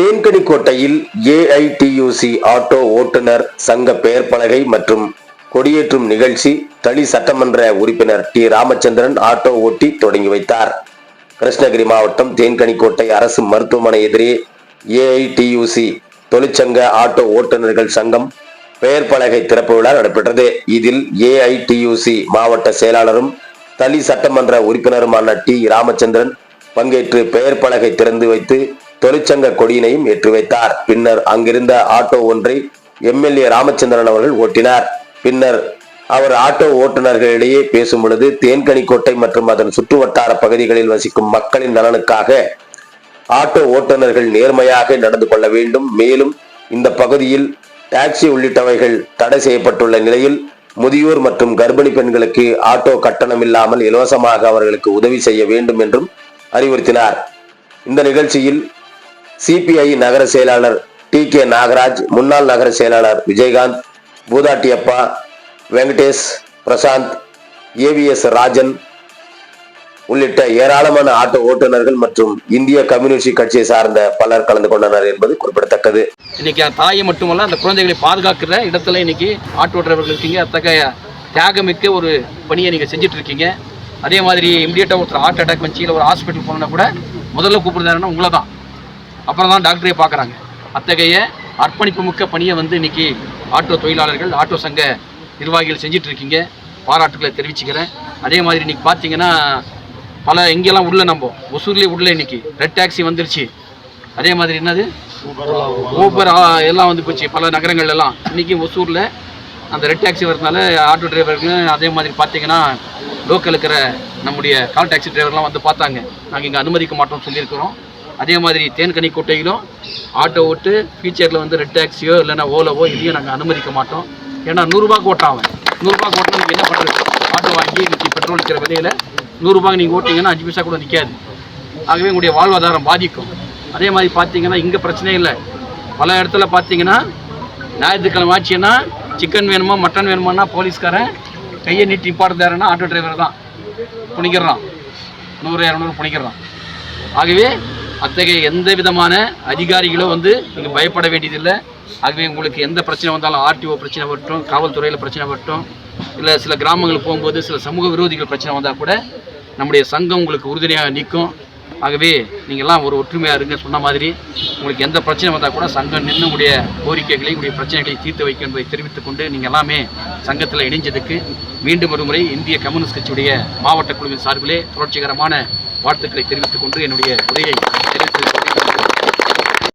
தேன்கனிக்கோட்டையில் AITUC auto ஓட்டுநர் சங்க பெயர் பலகை மற்றும் கொடியேற்றும் நிகழ்ச்சி தளி சட்டமன்ற உறுப்பினர் டி. ராமச்சந்திரன் ஆட்டோ ஓட்டி தொடங்கி வைத்தார். கிருஷ்ணகிரி மாவட்டம் தேன்கனிக்கோட்டை அரசு மருத்துவமனை எதிரே ஏஐடியூசி தொழிற்சங்க ஆட்டோ ஓட்டுநர்கள் சங்கம் பெயர் பலகை திறப்பு விழா நடைபெற்றது. இதில் ஏஐடியூசி மாவட்ட செயலாளரும் தளி சட்டமன்ற உறுப்பினருமான டி. ராமச்சந்திரன் பங்கேற்று பெயர் பலகை திறந்து வைத்து தொழிற்சங்க கொடியினையும் ஏற்றி வைத்தார். பின்னர் அங்கிருந்த ஆட்டோ ஒன்றை எம்எல்ஏ ராமச்சந்திரன் அவர்கள் ஓட்டினார். பின்னர் அவர் ஆட்டோ ஓட்டுநர்களிடையே பேசும் பொழுது தேன்கனிக்கோட்டை மற்றும் அதன் சுற்றுவட்டார பகுதிகளில் வசிக்கும் மக்களின் நலனுக்காக ஆட்டோ ஓட்டுநர்கள் நேர்மையாக நடந்து கொள்ள வேண்டும். மேலும் இந்த பகுதியில் டாக்ஸி உள்ளிட்டவைகள் தடை செய்யப்பட்டுள்ள நிலையில் முதியோர் மற்றும் கர்ப்பிணி பெண்களுக்கு ஆட்டோ கட்டணம் இல்லாமல் இலவசமாக அவர்களுக்கு உதவி செய்ய வேண்டும் என்றும் அறிவுறுத்தினார். இந்த நிகழ்ச்சியில் சிபிஐ நகர செயலாளர் டி கே நாகராஜ் முன்னாள் நகர செயலாளர் விஜயகாந்த் பூதாட்டியப்பா வெங்கடேஷ் பிரசாந்த் ஏவிஎஸ் ராஜன் உள்ளிட்ட ஏராளமான ஆட்டோ ஓட்டுநர்கள் மற்றும் இந்திய கம்யூனிஸ்ட் கட்சியை சார்ந்த பலர் கலந்து கொண்டனர் என்பது குறிப்பிடத்தக்கது. இன்னைக்கு தாயை மட்டுமல்ல அந்த குழந்தைகளை பாதுகாக்கிற இடத்துல இன்னைக்கு ஆட்டோ டிரைவர்கள் இருக்கீங்க. அத்தகைய தியாகமிக்க ஒரு பணியை நீங்கள் செஞ்சுட்டு இருக்கீங்க அதே மாதிரி இம்மிடியட்டாக ஒருத்தர் ஹார்ட் அட்டாக் வந்துச்சு இல்லை ஒரு ஹாஸ்பிட்டல் போனோம்னா கூட முதல்ல கூப்பிடுறாருன்னா உங்களை தான் அப்புறம் தான் டாக்டரே பார்க்குறாங்க. அத்தகைய அர்ப்பணிப்பு மிக்க பணியை வந்து இன்னைக்கு ஆட்டோ தொழிலாளர்கள் ஆட்டோ சங்க நிர்வாகிகள் செஞ்சுட்டு இருக்கீங்க பாராட்டுகளை தெரிவிச்சுக்கிறேன். அதே மாதிரி இன்றைக்கி பார்த்தீங்கன்னா பல எங்கெல்லாம் உள்ள நம்ம ஒசூர்லேயே உள்ள இன்னைக்கு ரெட் டாக்ஸி வந்துருச்சு. அதே மாதிரி என்னது? ஊபர் ஆ- எல்லாம் வந்து போச்சு. பல நகரங்கள் எல்லாம் ஒசூரில் அந்த ரெட் டாக்ஸி வரதுனால ஆட்டோ டிரைவர்கள் அதே மாதிரி பார்த்தீங்கன்னா லோக்கல் இருக்கிற நம்முடைய கால் டாக்ஸி டிரைவர்லாம் வந்து பார்த்தாங்க. நாங்கள் இங்கே அனுமதிக்க மாட்டோம்னு சொல்லியிருக்கிறோம். அதே மாதிரி தேன்கனி கோட்டையிலும் ஆட்டோ ஓட்டு ஃபியூச்சரில் வந்து ரெட் டாக்ஸியோ இல்லைன்னா ஓலோவோ இதையும் நாங்கள் அனுமதிக்க மாட்டோம். ஏன்னா நூறுரூபா கோட்டான் அவன். நூறுரூபாக்கு ஓட்டினா என்ன பண்ணுறது ஆட்டோ வாங்கி இன்னைக்கு பெட்ரோல் இருக்கிற விலையில் நூறுரூபாய்க்கு நீங்கள் ஓட்டிங்கன்னா அஞ்சு பைசா கூட நிற்காது ஆகவே உங்களுடைய வாழ்வாதாரம் பாதிக்கும். அதே மாதிரி பார்த்தீங்கன்னா இங்கே பிரச்சனை இல்லை. பல இடத்துல பார்த்தீங்கன்னா ஞாயிற்றுக்கிழமை ஆச்சுன்னா சிக்கன் வேணுமா மட்டன் வேணுமான்னா போலீஸ்காரன் கையை நீட்டி நிப்பாட்டுறாருன்னா ஆட்டோ டிரைவர் தான். புனிக்கிறான் நூறு இரநூறு புனிக்கிறான் ஆகவே அத்தகைய எந்த விதமான அதிகாரிகளோ வந்து நீங்கள் பயப்பட வேண்டியதில்லை. ஆகவே உங்களுக்கு எந்த பிரச்சனை வந்தாலும் ஆர்டிஓ பிரச்சனை வரட்டும் காவல்துறையில் பிரச்சனை வரட்டும் இல்லை சில கிராமங்களுக்கு போகும்போது சில சமூக விரோதிகள் பிரச்சனை வந்தால் கூட நம்முடைய சங்கம் உங்களுக்கு உறுதுணையாக நிற்கும். ஆகவே நீங்கள்லாம் ஒரு ஒற்றுமையாக இருங்க சொன்ன மாதிரி உங்களுக்கு எந்த பிரச்சனை வந்தால் கூட சங்கம் நின்று உங்களுடைய கோரிக்கைகளை உங்களுடைய பிரச்சனைகளை தீர்த்து வைக்கும் என்பதை தெரிவித்துக் கொண்டு நீங்கள் எல்லாமே சங்கத்தில் இணைஞ்சதுக்கு மீண்டும் ஒருமுறை இந்திய கம்யூனிஸ்ட் கட்சியுடைய மாவட்ட குழுவின் சார்பிலே புரட்சிகரமான வாழ்த்துக்களை தெரிவித்துக் கொண்டு என்னுடைய உரையை